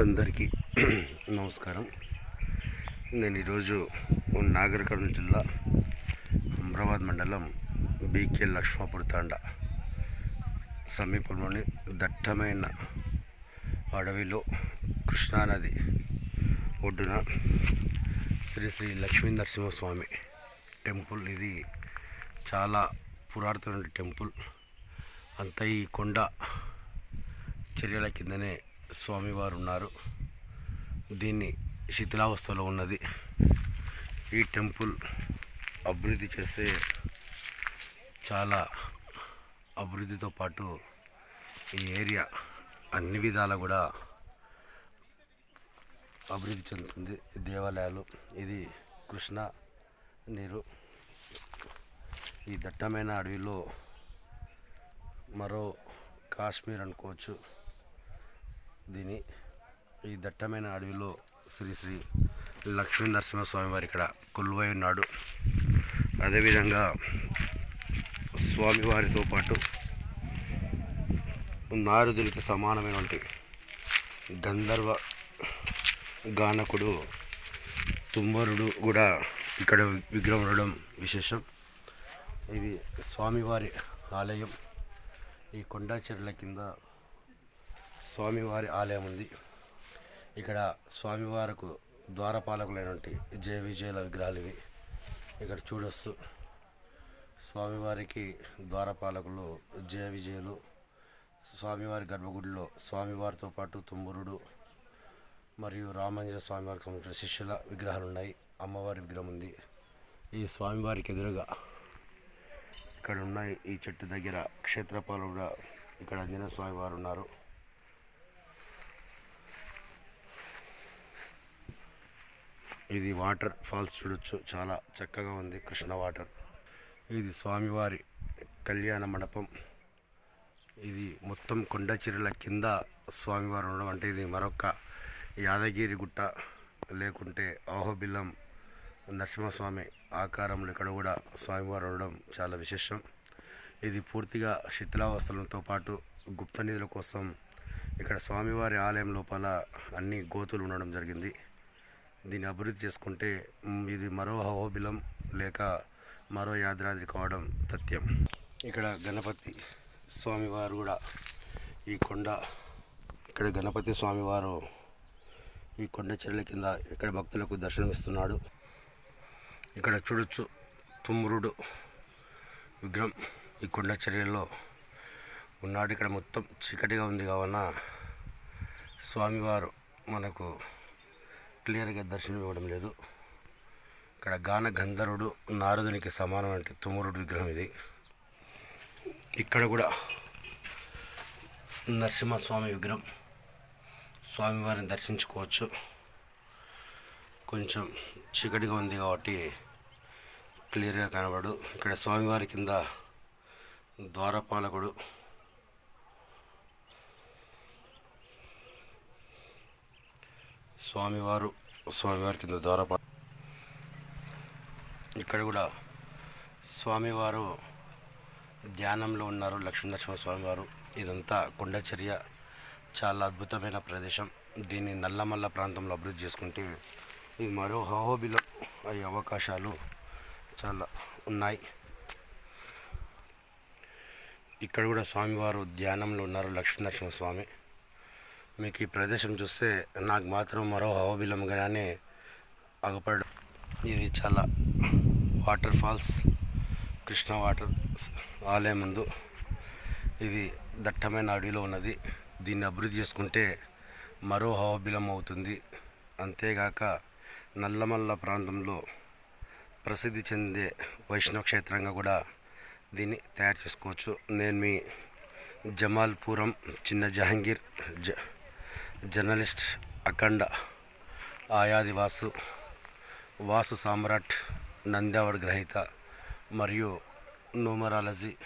అందరికీ నమస్కారం. నేను ఈరోజు నాగర్ కర్నూలు జిల్లా అమరాబాద్ మండలం బీకే లక్ష్మాపూర్ తాండ సమీపంలోని దట్టమైన అడవిలో కృష్ణానది ఒడ్డున శ్రీ శ్రీ లక్ష్మీ నరసింహస్వామి టెంపుల్. ఇది చాలా పురాతన టెంపుల్. అంత ఈ కొండ చర్యల కిందనే స్వామివారు ఉన్నారు దీన్ని శిథిలావస్థలో ఉన్నది. ఈ టెంపుల్ అభివృద్ధి చేస్తే చాలా అభివృద్ధితో పాటు ఈ ఏరియా అన్ని విధాలా కూడా అభివృద్ధి చెందుతుంది. దేవాలయాలు ఇది కృష్ణ నీరు. ఈ దట్టమైన అడవిలో మరో కాశ్మీర్ అనుకోవచ్చు. దీని ఈ దట్టమైన అడవిలో శ్రీ శ్రీ లక్ష్మీ నరసింహస్వామి వారు ఇక్కడ కొలువై ఉన్నాడు. అదేవిధంగా స్వామివారితో పాటు నారదునికి సమానమైనటువంటి గంధర్వ గానకుడు తుమ్మరుడు కూడా ఇక్కడ విగ్రహం ఉండడం విశేషం. ఇది స్వామివారి ఆలయం. ఈ కొండ కింద స్వామివారి ఆలయం ఉంది. ఇక్కడ స్వామివారకు ద్వారపాలకులైనటువంటి జయ విజయుల విగ్రహాలు ఇవి. ఇక్కడ చూడొచ్చు. స్వామివారికి ద్వారపాలకులు జయ విజయులు స్వామివారి గర్భగుడిలో స్వామివారితో పాటు తుమ్మురుడు మరియు రామంజన స్వామివారికి సంబంధించిన శిష్యుల విగ్రహాలు ఉన్నాయి. అమ్మవారి విగ్రహం ఉంది. ఈ స్వామివారికి ఎదురుగా ఇక్కడ ఉన్నాయి. ఈ చెట్టు దగ్గర క్షేత్రపాలు కూడా ఇక్కడ ఆంజనేయ స్వామి వారు ఉన్నారు. ఇది వాటర్ ఫాల్స్ చూడొచ్చు. చాలా చక్కగా ఉంది కృష్ణ వాటర్. ఇది స్వామివారి కళ్యాణ మండపం. ఇది మొత్తం కొండ కింద స్వామివారు ఉండడం అంటే ఇది మరొక యాదగిరి గుట్ట. లేకుంటే అహోబిల్లం నరసింహస్వామి ఆకారంలో ఇక్కడ కూడా స్వామివారు ఉండడం చాలా విశేషం. ఇది పూర్తిగా శిథిలావస్థలతో పాటు గుప్త నిధుల కోసం ఇక్కడ స్వామివారి ఆలయం లోపల అన్ని గోతులు ఉండడం జరిగింది. దీన్ని అభివృద్ధి చేసుకుంటే ఇది మరో అహోబిలం లేక మరో యాదాద్రి కావడం తథ్యం. ఇక్కడ గణపతి స్వామివారు కూడా ఈ కొండ ఇక్కడ గణపతి స్వామివారు ఈ కొండ చెరువుల కింద ఇక్కడ భక్తులకు దర్శనమిస్తున్నాడు. ఇక్కడ చూడొచ్చు తుమ్మురుడు విగ్రహం ఈ కొండ చర్యల్లో ఉన్నాడు. ఇక్కడ మొత్తం చీకటిగా ఉంది కావున స్వామివారు మనకు క్లియర్గా దర్శనం ఇవ్వడం లేదు. ఇక్కడ గాన గంధర్వుడు నారదునికి సమానమైన తుమ్మురుడు విగ్రహం ఇది. ఇక్కడ కూడా నరసింహస్వామి విగ్రహం. స్వామివారిని దర్శించుకోవచ్చు. కొంచెం చీకటిగా ఉంది కాబట్టి క్లియర్గా కనబడు ఇక్కడ స్వామివారి కింద ద్వారపాలకుడు స్వామివారు స్వామివారి కింద ద్వారపా ఇక్కడ కూడా స్వామివారు ధ్యానంలో ఉన్నారు. లక్ష్మీనరసింహ స్వామివారు. ఇదంతా కొండచర్య. చాలా అద్భుతమైన ప్రదేశం. దీన్ని నల్లమల్ల ప్రాంతంలో అభివృద్ధి చేసుకుంటే ఇది మరో హోబిలో అయ్యే అవకాశాలు చాలా ఉన్నాయి. ఇక్కడ కూడా స్వామివారు ధ్యానంలో ఉన్నారు. లక్ష్మీనరసింహ స్వామి. మీకు ఈ ప్రదేశం చూస్తే నాకు మాత్రం మరో హవబిలంగానే అగపడ ఇది చాలా వాటర్ ఫాల్స్ కృష్ణ వాటర్ ఆలయం ముందు. ఇది దట్టమైన అడవిలో ఉన్నది. దీన్ని అభివృద్ధి చేసుకుంటే మరో హవబిలం అవుతుంది. అంతేగాక నల్లమల్ల ప్రాంతంలో ప్రసిద్ధి చెందే వైష్ణవ క్షేత్రంగా కూడా దీన్ని తయారు చేసుకోవచ్చు. నేను మీ జమాల్పురం చిన్న జహాంగీర్ జ జర్నలిస్ట్ అఖండ ఆయాది వాసు వాసు సామ్రాట్ నంద్యావడ్ గ్రహీత మరియు న్యూమరాలజీ